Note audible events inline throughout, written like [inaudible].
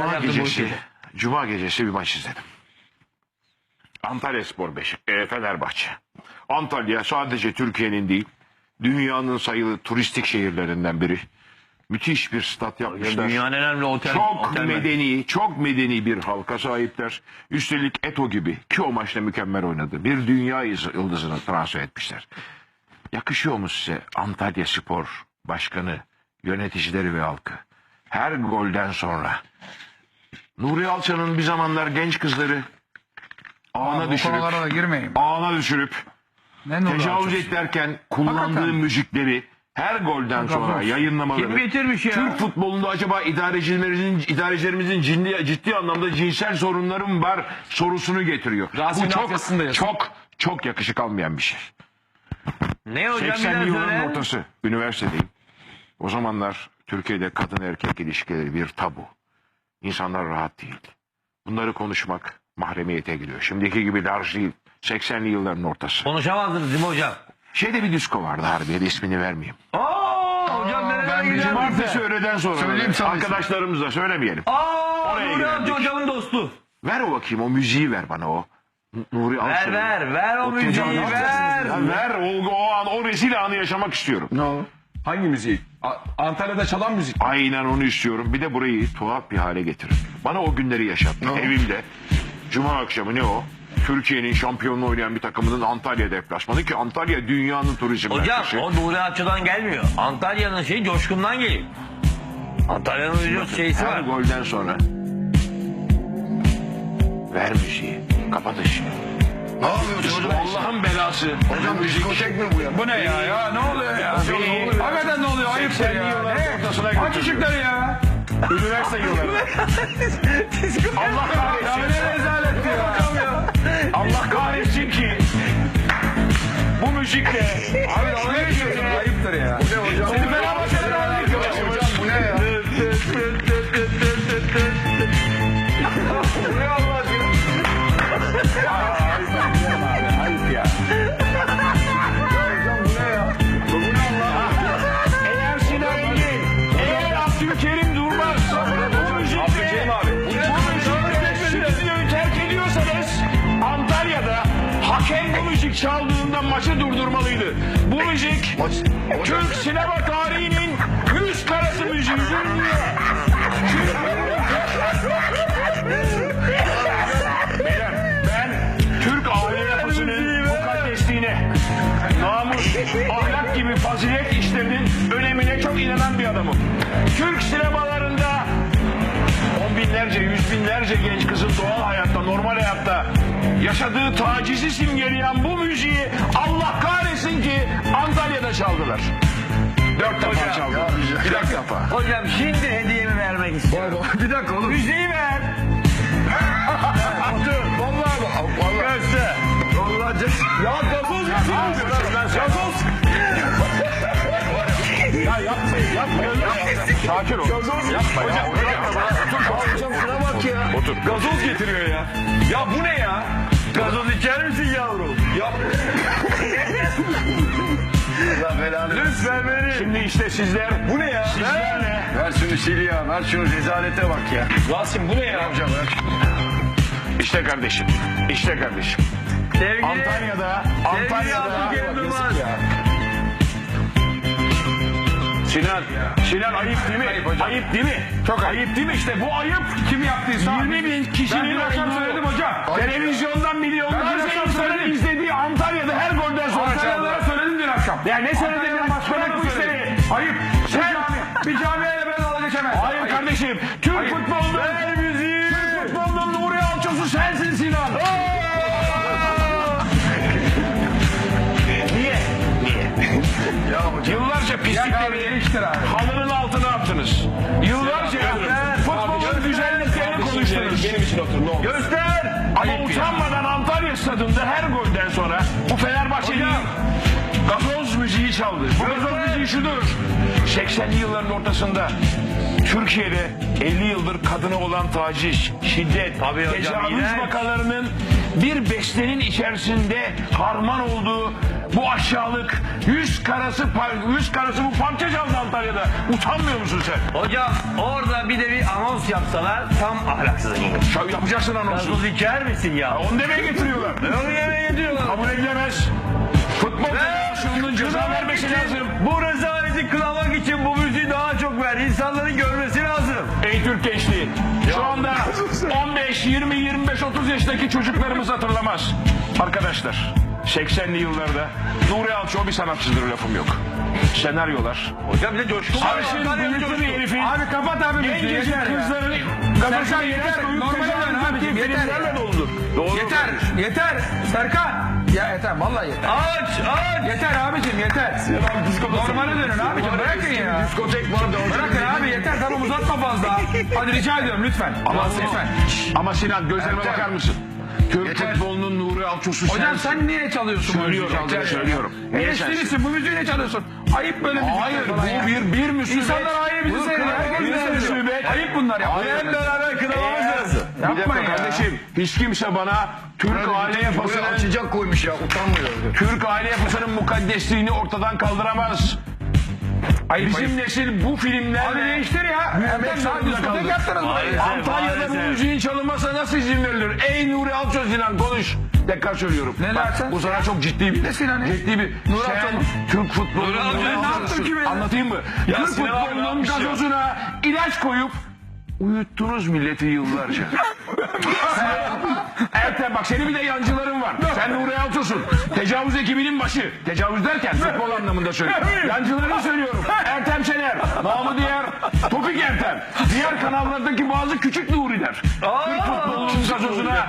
Cuma gecesi. Cuma gecesi bir maç izledim. Antalya Spor 5, e, Fenerbahçe. Antalya sadece Türkiye'nin değil, dünyanın sayılı turistik şehirlerinden biri. Müthiş bir stat yapmışlar. Dünyanın en önemli otel. Çok otel medeni, çok medeni bir halka sahipler. Üstelik Eto gibi ki o maçta mükemmel oynadı. Bir dünya yıldızını transfer etmişler. Yakışıyor mu size Antalya Spor Başkanı, yöneticileri ve halkı? Her golden sonra Nuri Alçan'ın bir zamanlar genç kızları ağına düşürüp konulara ağına düşürüp Ne Nuri tecavüz ederken kullandığı Hakikaten. müzikleri her golden sonra yayınlamaları. Kim getirmiş ya? Türk futbolunda acaba idarecilerimizin idarecilerimizin ciddi, ciddi anlamda cinsel sorunları mı var sorusunu getiriyor. Rasim Bu çok çok çok yakışık almayan bir şey. Ne hocam bir 80'li daha yılların söyle. ortası. Üniversitedeyim. O zamanlar Türkiye'de kadın erkek ilişkileri bir tabu. İnsanlar rahat değil. Bunları konuşmak mahremiyete giriyor. Şimdiki gibi larj değil. 80'li yılların ortası. Konuşamazdınız değil mi hocam? Şeyde bir disko vardı Harbiye'de ismini vermeyeyim. Aa, hocam gidiyor? biliyorum. Cumartesi öğleden sonra. Söyleyeyim sana. Arkadaşlarımızla söylemeyelim. Aa, Nuri girerdik. hocamın dostu. Ver o bakayım o müziği ver bana o. Nuri Ver ver ver o müziği tecavüz- ver. Ya ver o, o an o rezil anı yaşamak istiyorum. Ne o? Hangi müziği? Antalya'da çalan müzik. Aynen onu istiyorum. Bir de burayı tuhaf bir hale getirin. Bana o günleri yaşat. Evimde. Cuma akşamı ne o? Türkiye'nin şampiyonluğu oynayan bir takımının Antalya deplasmanı ki Antalya dünyanın turizm Hocam merkezi. o Nuri Alçı'dan gelmiyor. Antalya'nın şeyi Coşkun'dan geliyor. Antalya'nın bir şeysi Her var. golden sonra. Ver müziği. Kapat ışığı. Ne yapıyorsun? Allah'ın belası. Hocam diskotek mi bu ya? Bu ne ya? Ya ne oluyor ya? Hakikaten ne oluyor? Ayıptır 80'li ya. yılların Ne? ortasına Aç ışıkları ya. Üniversite yılları. [laughs] Allah Ya kahretsin. ne rezalet ya. Allah kahretsin ki. Bu müzikle. Abi dalga geçiyorsun. Ayıptır ya. Ne hocam? Türk sinema tarihinin yüz karası müziği. Ben Türk aile yapısının mukaddesliğine, namus, ahlak gibi fazilet işlerinin önemine çok inanan bir adamım. Türk sinemalarında on binlerce, yüz binlerce genç kızın doğal hayatta, normal hayatta yaşadığı tacizi simgeleyen bu müziği Allah kahretsin ki Antalya'da çaldılar. Dört defa çaldılar. Bir defa. Hocam şimdi hediyemi vermek istiyorum. Bir dakika oğlum. Müziği ver. Vallahi bak. Vallahi. Göster. Vallahi. Ya gazoz Gazoz. Ya yapma, yapma, yapma. Sakin ol. Gazoz. Yapma ya. Hocam şuna bak ya. Otur. Gazoz getiriyor ya. Ya bu ne ya? Gazoz içer misin yavrum? Ya Lütfen beni. Şimdi işte sizler bu ne ya? sizlerle Ver şunu sil ya. Ver şunu rezalete bak ya. Rasim bu ne ya? Hocam ver. işte kardeşim. İşte kardeşim. Sevgili, Antalya'da Antalya'da Sinan Sinan ayıp değil mi? Ayıp, değil mi? Çok ayıp. değil mi? İşte bu ayıp Kim yaptıysa. 20 bin Ben kişinin akşam olduğu, söyledim hocam. Televizyondan Ben bir milyonlarca insanın izlediği Antalya'da her golden sonra. Antalya'da söyledim dün akşam. Ya ne söyledin Bırak bu işleri. Ayıp. Sen- Bir cami, bir camiye ben dalga geçemez. Hayır Ayıp. kardeşim. Türk futbolunun Yıllarca pislikleri halının altına attınız. Yıllarca futbolun güzelliklerini konuştunuz. Benim için otur ne olur. Göster. Ama Ayıp ya. utanmadan Antalya stadında her golden sonra bu Fenerbahçe'nin gazoz müziği çaldı. Bu gazoz müziği şudur. 80'li yılların ortasında Türkiye'de 50 yıldır kadına olan taciz, şiddet, Tabii tecavüz vakalarının bir bestenin içerisinde harman olduğu Bu aşağılık yüz karası yüz karası bu parça çaldı Antalya'da. Utanmıyor musun sen? Hocam orada bir de bir anons yapsalar tam ahlaksızlık olur. Ya yapacaksın anonsu. Gazoz içer misin ya? Onu demeye getiriyorlar. Ne onu yemeğe getiriyorlar? Kabul edilemez. Futbol Federasyonu'nun ceza vermesi lazım. Bu rezaleti kılamak için bu müziği daha çok ver. İnsanların görmesi lazım. Ey Türk gençliği. Şu anda 15, 20, 25, 30 yaşındaki çocuklarımız hatırlamaz. Arkadaşlar 80'li yıllarda Nuri Alço bir sanatçıdır lafım yok. Senaryolar. Hocam de coşku var. Sarışın bıyıklı bir herifin Abi kapat abi müziği gencecik yeter kızların gazosa yeter. dön tecavüz abicim, yeter doludur. Doğru. Yeter yeter Serkan. Ya yeter vallahi yeter. Aç aç. Yeter abicim yeter. Normale dönün abicim bırakın ya. Diskotek vardı. Bırakın abi yeter tamam uzatma fazla. Hadi rica ediyorum lütfen. Ama, lütfen. ama Sinan gözlerime bakar mısın? Türk futbolunun Nuri Alço'su Hocam sen niye çalıyorsun bu Söylüyorum, müziği? Çalıyorsun. söylüyorum. Niye bu müziği niye çalıyorsun? Ayıp böyle müzik. Hayır falan ya. bu bir bir müsibet. İnsanlar ayıp bizi Bu seyrediyor. Herkes bir bizi seyrediyor. müsibet. Ayıp bunlar ya. Hayır. Hep beraber kınamamız lazım. Bir dakika Yapmayın ya. kardeşim. Hiç kimse bana Türk aile yapısının açacak koymuş ya utanmıyor. Türk aile yapısının mukaddesliğini ortadan kaldıramaz. Ayıp Bizim ayıp. nesil bu filmlerle Abi değiştir ya. Ertem daha zorunda diskotek kaldı. yaptınız burayı. Maalesef. Antalya'da bu Maalesef. müziğin çalınmasına nasıl izin verilir? Ey Nuri Alço Sinan konuş. Tekrar söylüyorum. Ne dersen? bu sana çok ciddi bir Ne Sinan'ı? ciddi bir. Nuri Sen? Türk futbolunun Nuri ne Alço'sun. yaptı ki be? Anlatayım mı? Türk futbolunun gazozuna ilaç koyup uyuttunuz milleti yıllarca. [laughs] Ertem bak senin bir de yancıların var. Sen Nuri Alço'sun. Tecavüz ekibinin başı. Tecavüz derken futbol anlamında söylüyorum. Yancılarını söylüyorum. Ertem Şener, namı diğer Topik Ertem. Diğer kanallardaki bazı küçük Nuri'ler. Türk futbolunun gazozuna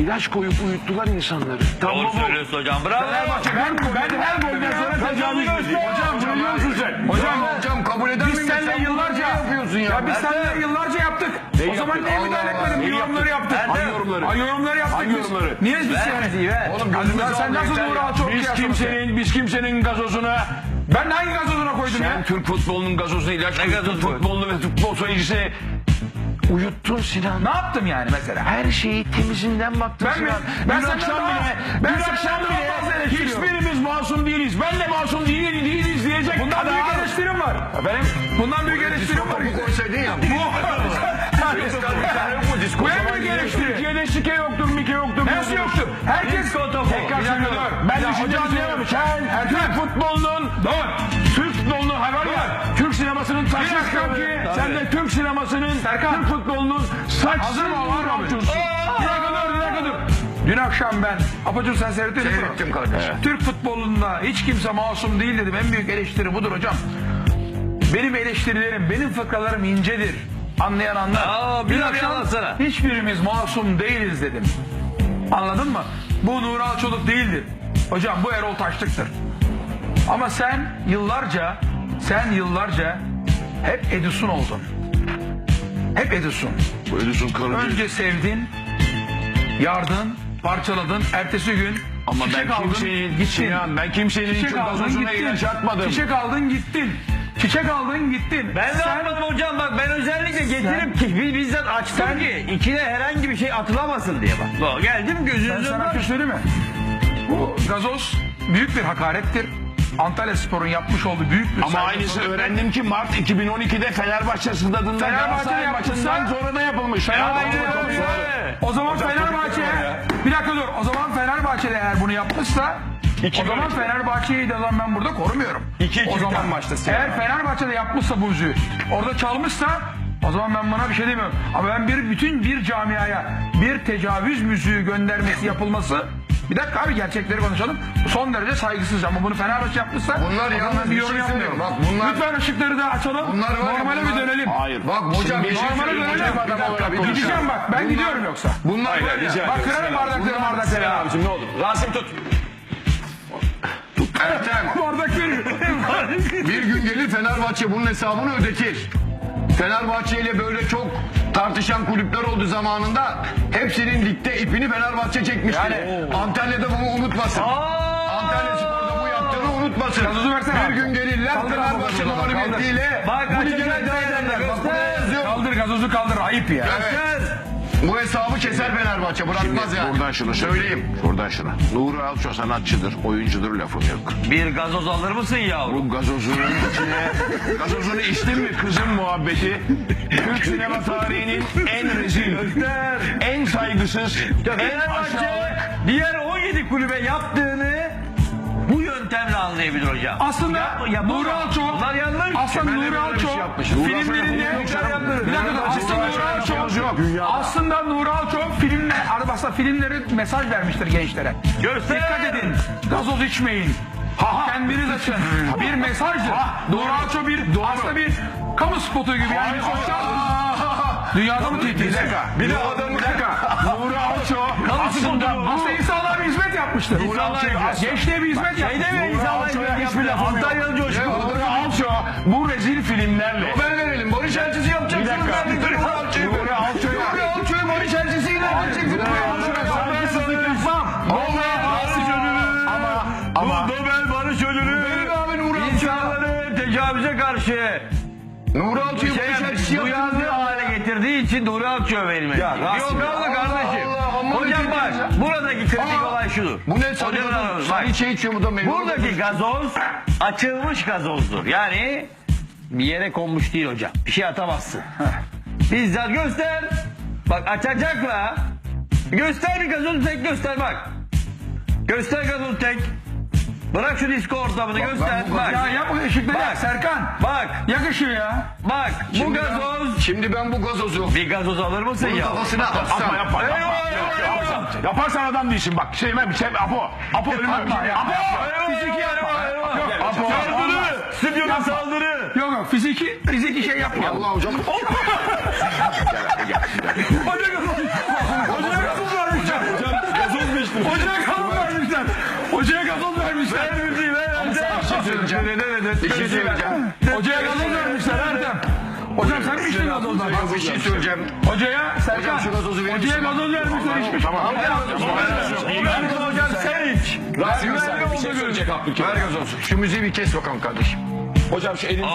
ilaç koyup uyuttular insanları. Tam Doğru bu bu. söylüyorsun hocam. Bravo. Fenerbahçe ben, ben her golden sonra tecavüz edildim. Hocam biliyor musun sen? Hocam Hocam kabul eder biz miyim? seninle Sen yıllarca yapıyorsun ya? Ya biz seninle yıllarca yaptık. o zaman niye müdahale etmedin? Neyi Yorumları yaptık? Hangi yorumları? Ay yorumları yaptık biz. yorumları? Niye biz yani? Oğlum gözümüzü sen nasıl Uğur Alço Biz kimsenin, biz kimsenin gazozuna Ben hangi gazozuna koydum ya? Sen Türk futbolunun gazozuna ilaç koyup Türk gazozu? futbolunu ve futbol sayıcısı uyuttun Sinan. Ne yaptım yani mesela? Her şeyi temizinden baktın Ben mi? Sinan. Ben Dün akşam daha- bile, ben dün akşam daha bile hiçbirimiz masum değiliz. Ben de masum değil, değiliz diyecek Bundan büyük eleştirim var. Efendim? Bundan büyük eleştirim var. Bu koysaydın ya. [laughs] Bu Bu en büyük eleştiri. Türkiye'de şike yoktur, mike yoktur. Nasıl yoktu? Herkes. Tekrar dur. Ben hocam söylüyorum. Sen. Türk futbolunun. Türk futbolunun hayvan ya. Türk sinemasının dakika. ki sen de Türk sinemasının Serkan. Türk futbolunun saçsız Hazır mı? Var mı? Dur, dur. Dün akşam ben, Apaçur sen seyrettin mi? Seyrettim kardeşim. Türk futbolunda hiç kimse masum değil dedim. En büyük eleştiri budur hocam. Benim eleştirilerim, benim fıkralarım incedir. Anlayan anlar. Aa, bir bir akşam anlatsana. hiçbirimiz masum değiliz dedim. Anladın mı? Bu Nur Alçoluk değildir. Hocam bu Erol Taşlık'tır. Ama sen yıllarca, sen yıllarca hep Edison oldun. Hep Edison. Bu Edison Karıcı. Önce sevdin, yardın, parçaladın. Ertesi gün Ama çiçek ben aldın, kimsenin, gittin. Sinan, ben kimsenin Çiçek Türk aldın gittin. ilaç atmadım. Çiçek aldın gittin. Çiçek aldın gittin. Ben de Sen- yapmadım hocam bak ben özellikle getirip ki biz bizzat açtım ki içine herhangi bir şey atılamasın diye bak. Bak, Geldim Ben gözünüzün sana bir önüne. şey söyleyeyim mi? Bu gazoz büyük bir hakarettir. Antalya Spor'un yapmış olduğu büyük bir Ama aynısı öğrendim ki Mart 2012'de Fenerbahçe stadında Fenerbahçe Galatasaray yapmışsa- maçından sonra da yapılmış. Fenerbahçe Aynen öyle. sonra. O zaman Fenerbahçe bir dakika dur. O zaman Fenerbahçe'de eğer bunu yapmışsa o zaman Fenerbahçe'yi de lan ben burada korumuyorum. o zaman eğer Fenerbahçe'de yapmışsa bu müziği orada çalmışsa o zaman ben buna bir şey demiyorum. Ama ben bir bütün bir camiaya bir tecavüz müziği göndermesi yapılması bir dakika abi gerçekleri konuşalım. Son derece saygısız ama bunu Fenerbahçe yapmışsa Bunlar yalnız bir yorum şey yapmıyorum. Bak bunlar- Lütfen ışıkları da açalım. Bunlar var ya, Normale bunlar- bir dönelim. Hayır. Bak hocam bir şey Normale söyleyeyim. dönelim. Hocam, adam olarak konuşalım. gideceğim bak ben gidiyorum yoksa. Bunlar var ya. Bak kırarım bardakları bardakları. ha. ne olur. Rasim tut. Ertem [laughs] Bardak verir. bir gün gelir Fenerbahçe bunun hesabını ödetir. Fenerbahçe ile böyle çok tartışan kulüpler oldu zamanında. Hepsinin ligde ipini Fenerbahçe çekmiştir. Antalya'da bunu unutmasın. Antalya Spor'da bu yaptığını unutmasın. Bir gün gelirler Fenerbahçe mağlubiyetiyle bu lige veda ederler. Bak yazıyor. Kaldır gazozu kaldır ayıp ya. Evet. Bu hesabı keser Fenerbahçe bırakmaz yani. Buradan şunu söyleyeyim. Buradan şunu. Nuri Alço sanatçıdır, oyuncudur lafım yok. Bir gazoz alır mısın yavrum? Bu gazozunun içine Gazozunu içtin mi kızın muhabbeti? Türk sinema tarihinin en rezil, en saygısız, en Fenerbahçe aşağılık. diğer 17 kulübe yaptığını yöntemle anlayabilir hocam. Aslında Ya- ya Nuri Alço Bunlar yanlış. aslında Kemal'e Nuri şey Alço filmlerinde bir dakika aslında Nuri Alço aslında Nuri Alço filmle aslında filmleri mesaj vermiştir gençlere. Göster. Dikkat edin. Gazoz içmeyin. Kendiniz açın. Bir mesajdır. Nuri Alço bir aslında bir kamu spotu gibi yani sosyal Dünyada mı tehdit? Bir adamı bir dakika. Nuri Alço aslında hizmet yapmıştır. İnsanlar- Gençliğe bir hizmet yapmıştır. deme insanlar Alço'ya hiçbir laf. Antalyalı coşku. Nuri Alço bu rezil filmlerle Haber verelim. Barış elçisi bir yapacaksınız. dakika. Nuri Alço'yu. Nuri Alço'ya Nuri Alço'yu Barış elçisiyle yapacaksınız. Nuri Alço'ya saygısızlık yapmam. Ama ama Nobel Barış Ödülü insanları tecavüze karşı Nuri Alço'yu Barış elçisi yapacaksınız. duyarlı hale getirdiği için Nuri Alço'ya verilmeli. Yok abla kardeşim. Hocam bak ya. buradaki kritik Aa, olay şudur. Bu ne sanıyorsun? Sen şey içiyor bu da meyve. Buradaki gazoz açılmış gazozdur. Yani bir yere konmuş değil hocam. Bir şey atamazsın. Bizzat göster. Bak açacakla. Göster bir gazozu tek göster bak. Göster gazozu tek. Bırak şu disko ortamını göster. Bak. Ya yap o ışıkları Bak. yak Serkan. Bak. Yakışıyor ya. Bak. Bu Şimdi ben- gazoz. Şimdi ben bu gazozu Bir gazoz alır mısın ya? kafasına Yapma atsam. yapma yapma. Eyvah, Yok, eyvah, yaparsan, yaparsan adam değilsin bak. Sevmem şey Apo. Apo. Yapma ya. Apo. Fiziki yapma. Yok, Apo. Saldırı. Stüdyoda saldırı. Yok yok fiziki fiziki şey yapma. Allah hocam. Hocaya gazoz vermişler. Gazoz meşhur. Hocaya gazoz vermişler. Hocaya vermişler. Ver müziği ver. Bir şey söyleyeceğim. Bir şey söyleyeceğim. Hocaya gazoz vermişler Erdem. Hocam sen içtin gazozdan? Bak bir şey söyleyeceğim. Hocaya Serkan. Hocam şu gazozu verir Hocaya misin? gazoz vermişler içmiş. Tamam. Hocam sen iç. Şey söyleyecek Ver gazozu. Şu müziği bir kes bakalım kardeşim. Hocam şu elini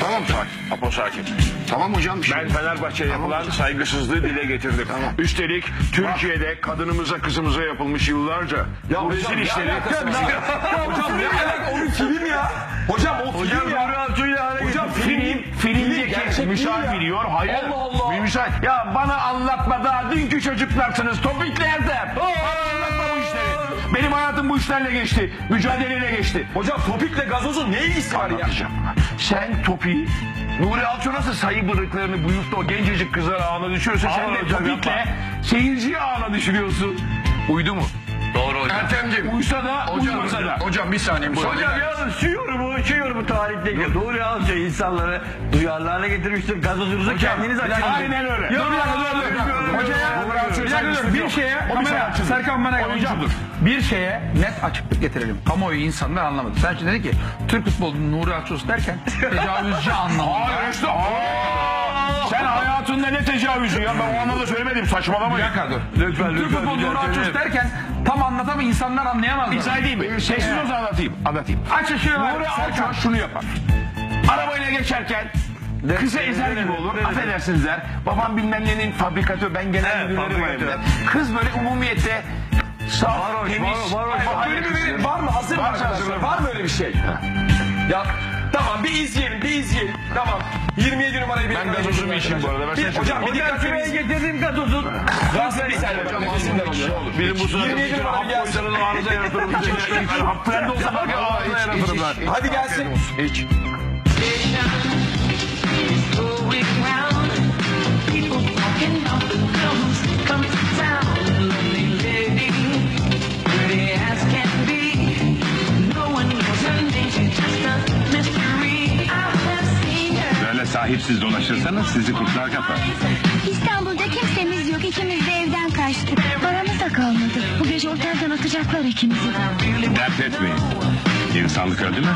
Tamam tamam. Apo sakin. Tamam hocam bir şey. Ben Fenerbahçe'ye yapılan saygısızlığı dile getirdim. Üstelik Türkiye'de kadınımıza kızımıza yapılmış yıllarca bu rezil işleri. [laughs] Hocam ne alaka? O bir film ya. Hocam o Hocam Nuri Alço'yu hale getir. Film, filmdeki müsaade biliyor. Hayır. Allah Allah. Müsaade. Ya bana anlatma daha dünkü çocuklarsınız. Anlatma bu işleri. Benim hayatım bu işlerle geçti. Mücadeleyle geçti. Hocam topikle gazozun ne ilgisi var ya? Anlatacağım. Sen topi Nuri Alço nasıl sayı bırıklarını buyup da o gencecik kızlar ağına düşürüyorsa sen de hocam, topikle yapma. seyirciyi ağına düşürüyorsun. Uydu mu? Doğru hocam. Ertem'cim. Uysa da Hocam, uymasa da. hocam bir saniye Hocam eder yalnız şu yorumu, şu yorumu tarihteki Nuri Alço insanları duyarlı hale getirmiştir. Gazozunuzu kendiniz açın. Aynen öyle. Yok dakika dur dur. dur. Hocaya bir dakika dur. Bir yok. şeye kamera. Serkan bana hocam. Oyuncudur. Bir şeye net açıklık getirelim. Kamuoyu insanlar anlamadı. Sen şimdi dedi ki Türk futbolunun Nuri Akçosu derken tecavüzcü [laughs] anlamında. Hayır işte. Hayatında ne tecavüzü ya? Ben o anlamda söylemedim. Bir Saçmalamayın. dakika dur. Lütfen, Türk lütfen, futbolu Nuri lütfen, Akçosu lütfen. derken tam anlatamıyor insanlar anlayamazlar. İzah edeyim mi? Sessiz olsa anlatayım. Anlatayım. Aç ışığı ver. Nuri. Alço şunu yapar. Arabayla geçerken kıza ezer gibi olur. Affedersiniz der. Babam bilmem nenin fabrikatörü. Ben genel Evet, müdürlerim var evde. Kız böyle umumiyette saf, Varoş, temiz. varoş, varoş. Hayır, Böyle bir hayır, verin. Var mı? Hazır mı Varsa arkadaşlar? hazırım. Var mı öyle bir şey? Ya tamam bir izleyelim, bir izleyelim. Tamam. 27 numarayı bir Ben gazozumu içeyim bu arada. Ben Bir, hocam bir dikkat edin. getirdim gazozun. Rahatsız bir saniye. Hocam ağzından alıyor. Bizim bu sırada 27 bir numara hap gelsin. boylarını arıza yaratırım. Haplarında olsa bak arıza yaratırım ben. Hadi gelsin. Hiç. Sahipsiz dolaşırsanız sizi kurtlar kapar. İstanbul'da kimsemiz yok. İkimiz de evden kaçtık. Paramız da kalmadı. Bu gece otelden atacaklar ikimizi. Dert etmeyin. İnsanlık öldü mü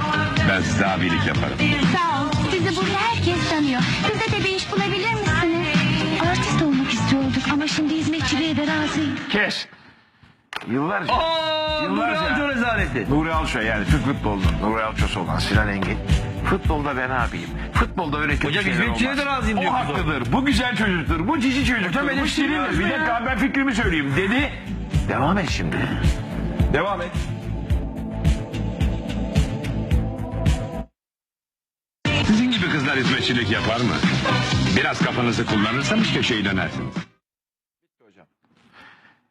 ben size abilik yaparım. Sağ ol. Sizi burada herkes tanıyor. Bize de bir iş bulabilir misiniz? Artist olmak istiyorduk ama şimdi hizmetçiliğe de razıyım. Kes. Yıllarca. Aa, Nuri. Alço rezaleti. Nuri Alço yani Türk futbolunun Nuri Alço'su olan Sinan Engin Futbolda ben abiyim. Futbolda öyle kötü Hocam şeyler hizmetçiye olmaz. de razıyım O diyor. kız o. haklıdır. Bu güzel çocuktur. Bu cici çocuktur. Hocam Bu eleştiriyoruz. Bir ya. dakika ben fikrimi söyleyeyim. Dedi. Devam et şimdi. Devam et. Sizin gibi kızlar hizmetçilik yapar mı? Biraz kafanızı kullanırsanız köşeyi dönersiniz.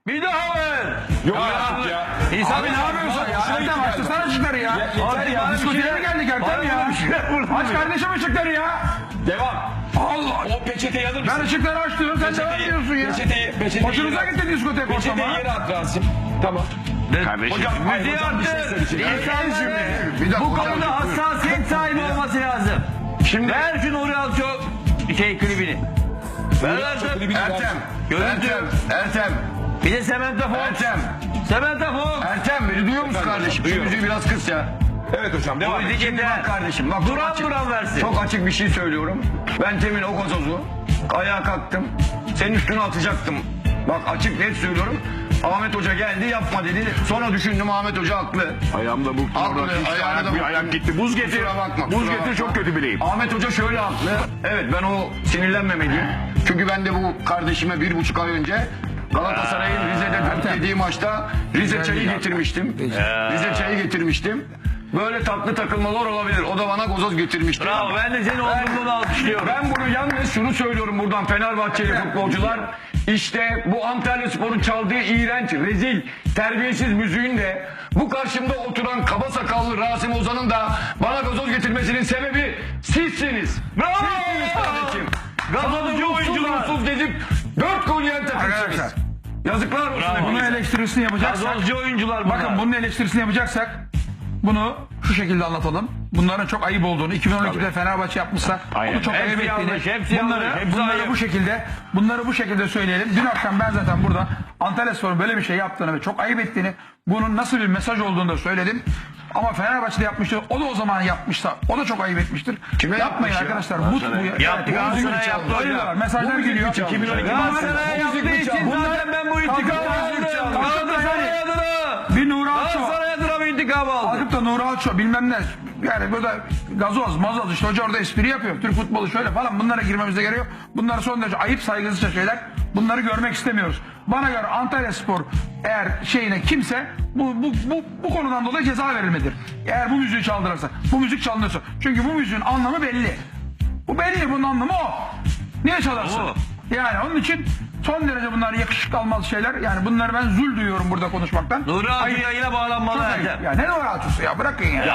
Bir daha ver. Yok artık ya. İnsan Abi ne yapıyorsun gitti açtırsana ışıkları ya. yeter ya. Diskoteye mi geldik Ertem ya? Aç kardeşim ışıkları ya. Devam. Allah. O peçeteyi alır mısın? Ben ışıkları aç diyorum sen devam ediyorsun ya. Peçeteyi, peçeteyi Hoşunuza gitti diskoteye Peçeteyi koşmama. yere at Rasim. Tamam. Kardeşim. Hocam, Müziği şey arttır. İnsanların dakika bu konuda hassasiyet sahibi olması lazım. Şimdi Ver şu Nuri Alço şey. Klibini ver. Ertem. Görüntü. Ertem. Ertem. Bir de Samantha Fox. Ertem. Samantha Fox. Ertem beni duyuyor musun kardeşim? Şu müziği biraz kıs ya. Evet hocam devam. Müzik Şimdi bak kardeşim bak çok Duran açık, duran versin. çok açık bir şey söylüyorum. Ben temin o gazozu ayağa kalktım. Senin üstüne atacaktım. Bak açık net söylüyorum. Ahmet Hoca geldi yapma dedi. Sonra düşündüm Ahmet Hoca haklı. Ayağımda bu Haklı. orada hiç Ayağına ayak, da bir baktım. ayak gitti. Buz getir. Kusura bakma, Buz kusura getir bakma. çok kötü bileyim. Ahmet Hoca şöyle haklı. Evet ben o sinirlenmemeliyim. Çünkü ben de bu kardeşime bir buçuk ay önce Galatasaray'ın Rize'de dört yediği maçta Rize çayı getirmiştim. Rize çayı getirmiştim. Böyle tatlı takılmalar olabilir. O da bana gazoz getirmişti. Bravo ben de senin olgunluğunu alkışlıyorum. Ben bunu yalnız şunu söylüyorum buradan Fenerbahçeli futbolcular. İşte bu Antalya Spor'un çaldığı iğrenç, rezil, terbiyesiz müziğin de bu karşımda oturan kaba sakallı Rasim Ozan'ın da bana gazoz getirmesinin sebebi sizsiniz. Bravo! Sizsiniz kardeşim. Gazozcu oyuncular. Dedip dört gol yiyen takımsınız. Yazıklar olsun. Bravo. Bunun eleştirisini yapacaksak. Gazozcu oyuncular bunlar. Bakın bunun eleştirisini yapacaksak bunu şu şekilde anlatalım. Bunların çok ayıp olduğunu 2012'de Fenerbahçe yapmışsa bunu çok Hepsi ayıp ettiğini. yanlış, hepsi bunları yanlış, hepsi bunları ayıp. bu şekilde bunları bu şekilde söyleyelim. Dün akşam ben zaten burada Antalya Spor'un böyle bir şey yaptığını ve çok ayıp ettiğini bunun nasıl bir mesaj olduğunu da söyledim. Ama Fenerbahçe'de yapmıştı. O da o zaman yapmışsa o da çok ayıp etmiştir. Kime Yapmayın yapmış ya? arkadaşlar. Bu, bu, Yaptı, bu- Galatasaray bu- yaptı hocam. var. Mesajlar geliyor. mi çalmış? 2012 Galatasaray yaptığı için zaten ben bu intikamı aldım. Galatasaray adına. Bir Nuri Alço. İntikam aldım. Kalkıp da Nuri Alço bilmem ne. Yani burada gazoz, mazoz işte hoca orada espri yapıyor. Türk futbolu şöyle falan bunlara girmemize gerekiyor. Bunlar son derece ayıp saygısızca şeyler. Bunları görmek istemiyoruz. Bana göre Antalya Spor eğer şeyine kimse bu, bu, bu, bu konudan dolayı ceza verilmedir. Eğer bu müziği çaldırırsa. Bu müzik çalınıyorsa. Çünkü bu müziğin anlamı belli. Bu belli bunun anlamı o. Niye çalarsın? Yani onun için son derece bunlar yakışık almaz şeyler. Yani bunları ben zul duyuyorum burada konuşmaktan. Nuri Ayıp. Alço yayına bağlanmalı Çok ayıp. Ertem. Ya ne Alço'su ya bırakın ya.